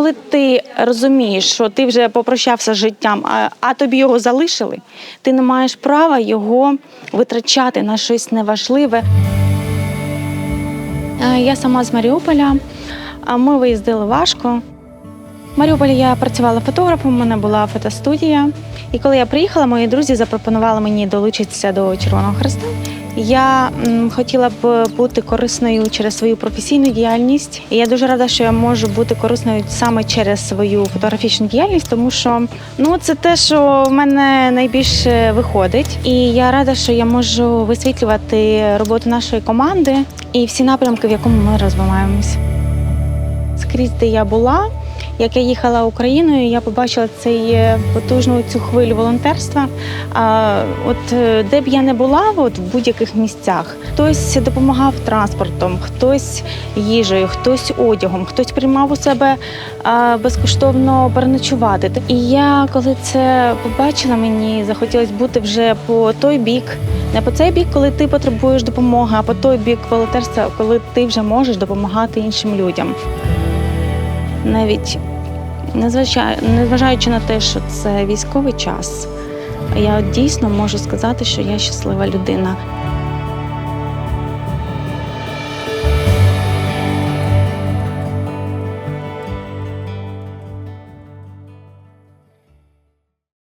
коли ти розумієш, що ти вже попрощався з життям, а, а тобі його залишили, ти не маєш права його витрачати на щось неважливе. Е, Я сама з Маріуполя. а Ми виїздили важко. В Маріуполі я працювала фотографом, у мене була фотостудія. І коли я приїхала, мої друзі запропонували мені долучитися до Червоного Хреста. Я хотіла б бути корисною через свою професійну діяльність. І я дуже рада, що я можу бути корисною саме через свою фотографічну діяльність, тому що ну це те, що в мене найбільше виходить. І я рада, що я можу висвітлювати роботу нашої команди і всі напрямки, в якому ми розвиваємось. Скрізь, де я була, як я їхала Україною, я побачила цей е, потужну цю хвилю волонтерства. А, от е, де б я не була, от в будь-яких місцях, хтось допомагав транспортом, хтось їжею, хтось одягом, хтось приймав у себе безкоштовно переночувати. І я, коли це побачила, мені захотілося бути вже по той бік. Не по цей бік, коли ти потребуєш допомоги, а по той бік волонтерства, коли ти вже можеш допомагати іншим людям навіть незважаючи, на те, що це військовий час, я дійсно можу сказати, що я щаслива людина.